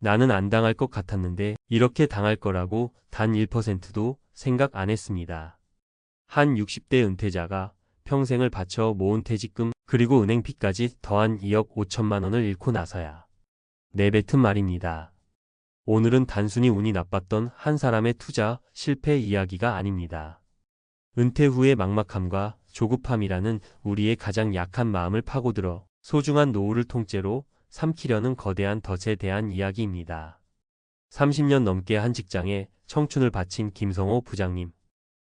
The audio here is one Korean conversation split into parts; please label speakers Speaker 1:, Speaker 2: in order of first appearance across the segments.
Speaker 1: 나는 안 당할 것 같았는데 이렇게 당할 거라고 단 1%도 생각 안 했습니다. 한 60대 은퇴자가 평생을 바쳐 모은 퇴직금 그리고 은행비까지 더한 2억 5천만 원을 잃고 나서야 내뱉은 말입니다. 오늘은 단순히 운이 나빴던 한 사람의 투자 실패 이야기가 아닙니다. 은퇴 후의 막막함과 조급함이라는 우리의 가장 약한 마음을 파고들어 소중한 노후를 통째로 삼키려는 거대한 덫에 대한 이야기입니다. 30년 넘게 한 직장에 청춘을 바친 김성호 부장님.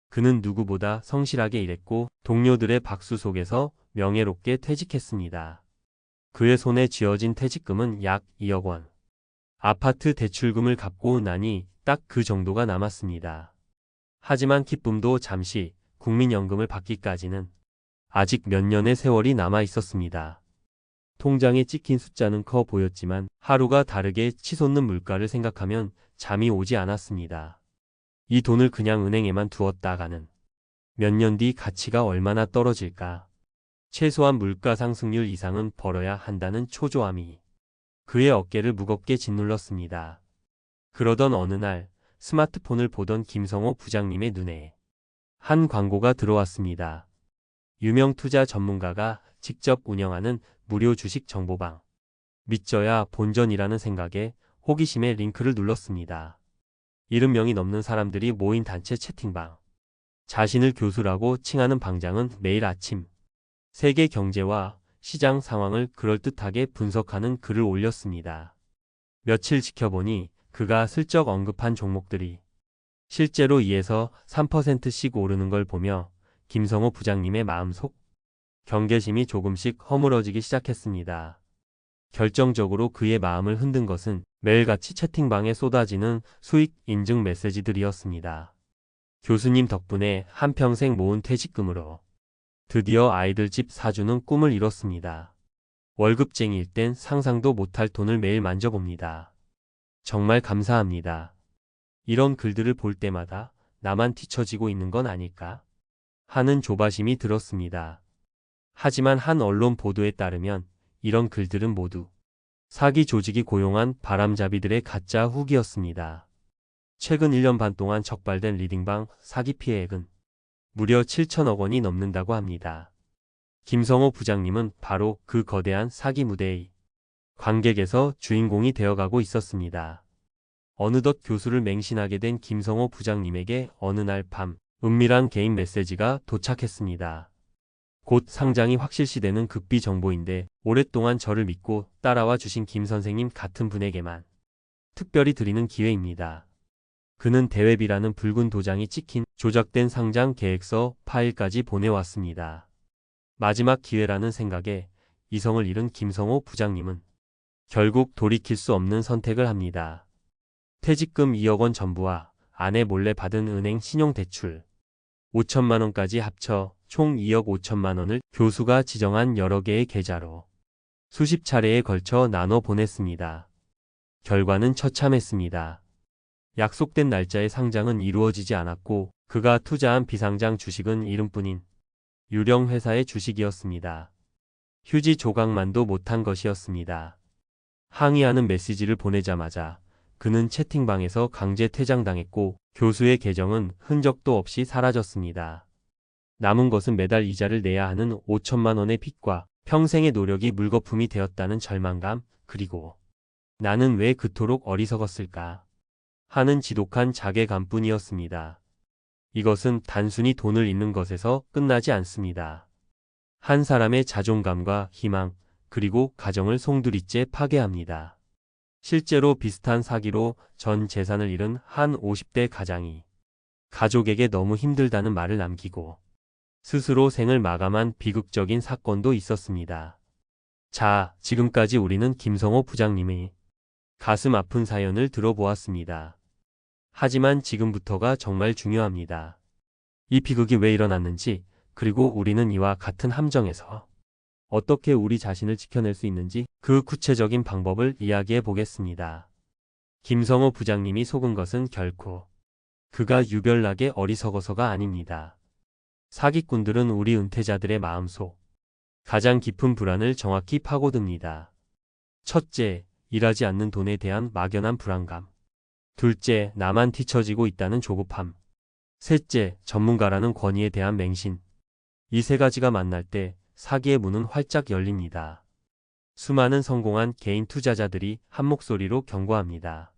Speaker 1: 그는 누구보다 성실하게 일했고 동료들의 박수 속에서 명예롭게 퇴직했습니다. 그의 손에 쥐어진 퇴직금은 약 2억 원. 아파트 대출금을 갚고 나니 딱 그 정도가 남았습니다. 하지만 기쁨도 잠시 국민연금을 받기까지는 아직 몇 년의 세월이 남아 있었습니다. 통장에 찍힌 숫자는 커 보였지만 하루가 다르게 치솟는 물가를 생각하면 잠이 오지 않았습니다. 이 돈을 그냥 은행에만 두었다가는 몇 년 뒤 가치가 얼마나 떨어질까. 최소한 물가 상승률 이상은 벌어야 한다는 초조함이 그의 어깨를 무겁게 짓눌렀습니다. 그러던 어느 날 스마트폰을 보던 김성호 부장님의 눈에 한 광고가 들어왔습니다. 유명 투자 전문가가 직접 운영하는 무료 주식 정보방. 믿져야 본전이라는 생각에 호기심에 링크를 눌렀습니다. 70명이 넘는 사람들이 모인 단체 채팅방. 자신을 교수라고 칭하는 방장은 매일 아침 세계 경제와 시장 상황을 그럴듯하게 분석하는 글을 올렸습니다. 며칠 지켜보니 그가 슬쩍 언급한 종목들이 실제로 2에서 3%씩 오르는 걸 보며 김성호 부장님의 마음속 경계심이 조금씩 허물어지기 시작했습니다. 결정적으로 그의 마음을 흔든 것은 매일같이 채팅방에 쏟아지는 수익 인증 메시지들이었습니다. 교수님 덕분에 한평생 모은 퇴직금으로 드디어 아이들 집 사주는 꿈을 이뤘습니다. 월급쟁이일 땐 상상도 못할 돈을 매일 만져봅니다. 정말 감사합니다. 이런 글들을 볼 때마다 나만 뒤처지고 있는 건 아닐까? 하는 조바심이 들었습니다. 하지만 한 언론 보도에 따르면 이런 글들은 모두 사기 조직이 고용한 바람잡이들의 가짜 후기였습니다. 최근 1년 반 동안 적발된 리딩방 사기 피해액은 무려 7천억 원이 넘는다고 합니다. 김성호 부장님은 바로 그 거대한 사기 무대의 관객에서 주인공이 되어가고 있었습니다. 어느덧 교수를 맹신하게 된 김성호 부장님에게 어느 날 밤 은밀한 개인 메시지가 도착했습니다. 곧 상장이 확실시되는 극비 정보인데 오랫동안 저를 믿고 따라와 주신 김 선생님 같은 분에게만 특별히 드리는 기회입니다. 그는 대회비라는 붉은 도장이 찍힌 조작된 상장 계획서 파일까지 보내왔습니다. 마지막 기회라는 생각에 이성을 잃은 김성호 부장님은 결국 돌이킬 수 없는 선택을 합니다. 퇴직금 2억 원 전부와 아내 몰래 받은 은행 신용대출 5천만 원까지 합쳐 총 2억 5천만 원을 교수가 지정한 여러 개의 계좌로 수십 차례에 걸쳐 나눠 보냈습니다. 결과는 처참했습니다. 약속된 날짜의 상장은 이루어지지 않았고 그가 투자한 비상장 주식은 이름뿐인 유령 회사의 주식이었습니다. 휴지 조각만도 못한 것이었습니다. 항의하는 메시지를 보내자마자 그는 채팅방에서 강제 퇴장당했고 교수의 계정은 흔적도 없이 사라졌습니다. 남은 것은 매달 이자를 내야 하는 5천만 원의 빚과 평생의 노력이 물거품이 되었다는 절망감, 그리고 나는 왜 그토록 어리석었을까 하는 지독한 자괴감뿐이었습니다. 이것은 단순히 돈을 잃는 것에서 끝나지 않습니다. 한 사람의 자존감과 희망, 그리고 가정을 송두리째 파괴합니다. 실제로 비슷한 사기로 전 재산을 잃은 한 50대 가장이 가족에게 너무 힘들다는 말을 남기고 스스로 생을 마감한 비극적인 사건도 있었습니다. 자, 지금까지 우리는 김성호 부장님의 가슴 아픈 사연을 들어보았습니다. 하지만 지금부터가 정말 중요합니다. 이 비극이 왜 일어났는지, 그리고 우리는 이와 같은 함정에서 어떻게 우리 자신을 지켜낼 수 있는지 그 구체적인 방법을 이야기해 보겠습니다. 김성호 부장님이 속은 것은 결코 그가 유별나게 어리석어서가 아닙니다. 사기꾼들은 우리 은퇴자들의 마음속 가장 깊은 불안을 정확히 파고듭니다. 첫째, 일하지 않는 돈에 대한 막연한 불안감. 둘째, 나만 뒤처지고 있다는 조급함. 셋째, 전문가라는 권위에 대한 맹신. 이 세 가지가 만날 때 사기의 문은 활짝 열립니다. 수많은 성공한 개인 투자자들이 한 목소리로 경고합니다.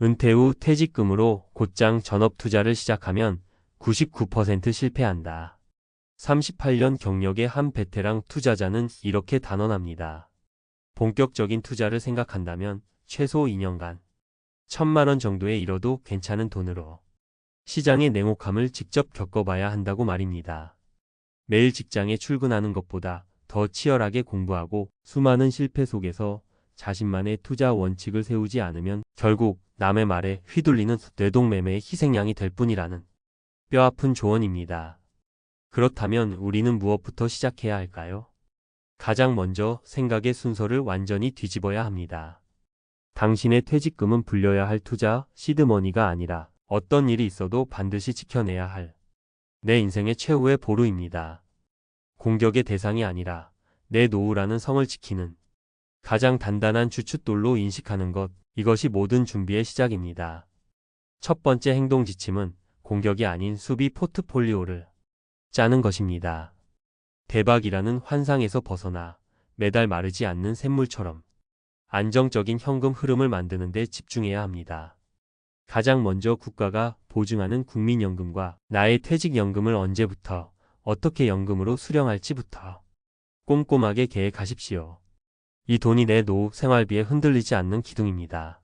Speaker 1: 은퇴 후 퇴직금으로 곧장 전업 투자를 시작하면 99% 실패한다. 38년 경력의 한 베테랑 투자자는 이렇게 단언합니다. 본격적인 투자를 생각한다면 최소 2년간 천만 원 정도에 이뤄도 괜찮은 돈으로 시장의 냉혹함을 직접 겪어봐야 한다고 말입니다. 매일 직장에 출근하는 것보다 더 치열하게 공부하고 수많은 실패 속에서 자신만의 투자 원칙을 세우지 않으면 결국 남의 말에 휘둘리는 뇌동매매의 희생양이 될 뿐이라는 뼈아픈 조언입니다. 그렇다면 우리는 무엇부터 시작해야 할까요? 가장 먼저 생각의 순서를 완전히 뒤집어야 합니다. 당신의 퇴직금은 불려야 할 투자 시드머니가 아니라 어떤 일이 있어도 반드시 지켜내야 할 내 인생의 최후의 보루입니다. 공격의 대상이 아니라 내 노후라는 성을 지키는 가장 단단한 주춧돌로 인식하는 것, 이것이 모든 준비의 시작입니다. 첫 번째 행동 지침은 공격이 아닌 수비 포트폴리오를 짜는 것입니다. 대박이라는 환상에서 벗어나 매달 마르지 않는 샘물처럼 안정적인 현금 흐름을 만드는 데 집중해야 합니다. 가장 먼저 국가가 보증하는 국민연금과 나의 퇴직연금을 언제부터 어떻게 연금으로 수령할지부터 꼼꼼하게 계획하십시오. 이 돈이 내 노후 생활비에 흔들리지 않는 기둥입니다.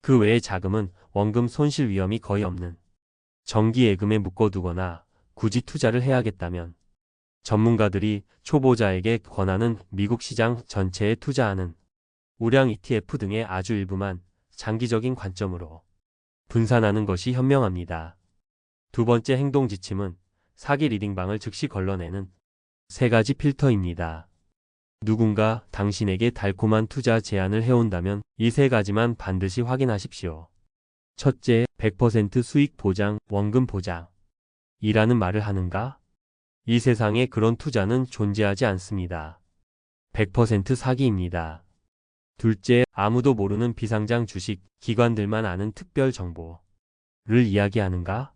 Speaker 1: 그 외의 자금은 원금 손실 위험이 거의 없는 정기예금에 묶어두거나 굳이 투자를 해야겠다면 전문가들이 초보자에게 권하는 미국 시장 전체에 투자하는 우량 ETF 등의 아주 일부만 장기적인 관점으로 분산하는 것이 현명합니다. 두 번째 행동 지침은 사기 리딩방을 즉시 걸러내는 세 가지 필터입니다. 누군가 당신에게 달콤한 투자 제안을 해온다면 이 세 가지만 반드시 확인하십시오. 첫째, 100% 수익 보장, 원금 보장. 이라는 말을 하는가? 이 세상에 그런 투자는 존재하지 않습니다. 100% 사기입니다. 둘째, 아무도 모르는 비상장 주식, 기관들만 아는 특별 정보를 이야기하는가?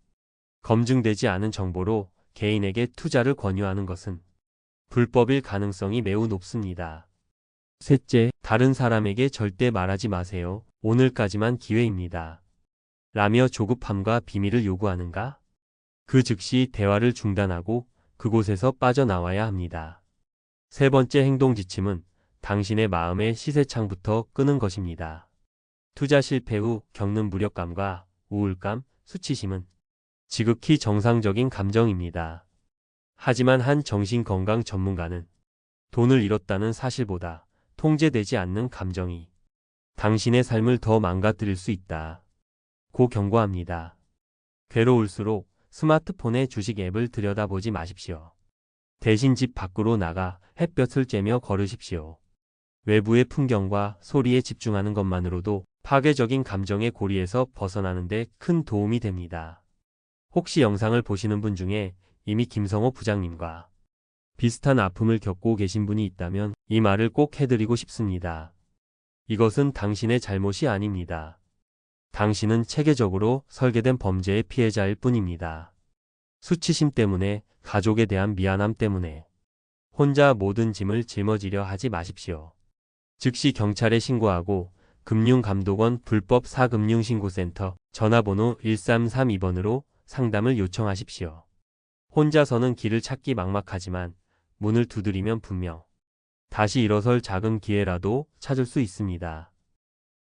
Speaker 1: 검증되지 않은 정보로 개인에게 투자를 권유하는 것은 불법일 가능성이 매우 높습니다. 셋째, 다른 사람에게 절대 말하지 마세요. 오늘까지만 기회입니다. 라며 조급함과 비밀을 요구하는가? 그 즉시 대화를 중단하고 그곳에서 빠져나와야 합니다. 세 번째 행동 지침은 당신의 마음의 시세창부터 끄는 것입니다. 투자 실패 후 겪는 무력감과 우울감, 수치심은 지극히 정상적인 감정입니다. 하지만 한 정신건강 전문가는 돈을 잃었다는 사실보다 통제되지 않는 감정이 당신의 삶을 더 망가뜨릴 수 있다. 고 경고합니다. 괴로울수록 스마트폰의 주식 앱을 들여다보지 마십시오. 대신 집 밖으로 나가 햇볕을 쬐며 걸으십시오. 외부의 풍경과 소리에 집중하는 것만으로도 파괴적인 감정의 고리에서 벗어나는 데 큰 도움이 됩니다. 혹시 영상을 보시는 분 중에 이미 김성호 부장님과 비슷한 아픔을 겪고 계신 분이 있다면 이 말을 꼭 해드리고 싶습니다. 이것은 당신의 잘못이 아닙니다. 당신은 체계적으로 설계된 범죄의 피해자일 뿐입니다. 수치심 때문에, 가족에 대한 미안함 때문에 혼자 모든 짐을 짊어지려 하지 마십시오. 즉시 경찰에 신고하고 금융감독원 불법 사금융신고센터 전화번호 1332번으로 상담을 요청하십시오. 혼자서는 길을 찾기 막막하지만 문을 두드리면 분명 다시 일어설 작은 기회라도 찾을 수 있습니다.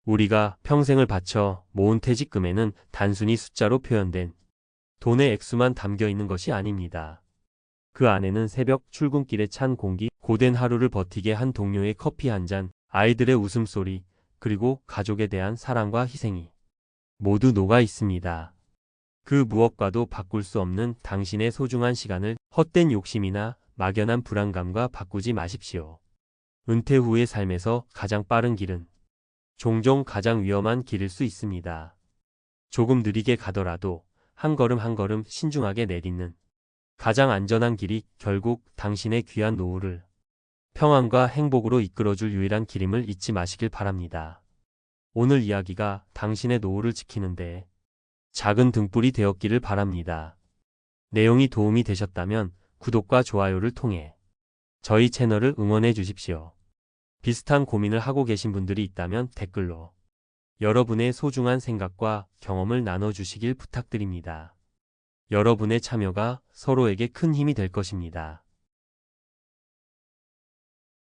Speaker 1: 우리가 평생을 바쳐 모은 퇴직금에는 단순히 숫자로 표현된 돈의 액수만 담겨 있는 것이 아닙니다. 그 안에는 새벽 출근길에 찬 공기, 고된 하루를 버티게 한 동료의 커피 한 잔, 아이들의 웃음소리, 그리고 가족에 대한 사랑과 희생이 모두 녹아 있습니다. 그 무엇과도 바꿀 수 없는 당신의 소중한 시간을 헛된 욕심이나 막연한 불안감과 바꾸지 마십시오. 은퇴 후의 삶에서 가장 빠른 길은 종종 가장 위험한 길일 수 있습니다. 조금 느리게 가더라도 한 걸음 한 걸음 신중하게 내딛는 가장 안전한 길이 결국 당신의 귀한 노후를 평안과 행복으로 이끌어줄 유일한 길임을 잊지 마시길 바랍니다. 오늘 이야기가 당신의 노후를 지키는데 작은 등불이 되었기를 바랍니다. 내용이 도움이 되셨다면 구독과 좋아요를 통해 저희 채널을 응원해 주십시오. 비슷한 고민을 하고 계신 분들이 있다면 댓글로 여러분의 소중한 생각과 경험을 나눠주시길 부탁드립니다. 여러분의 참여가 서로에게 큰 힘이 될 것입니다.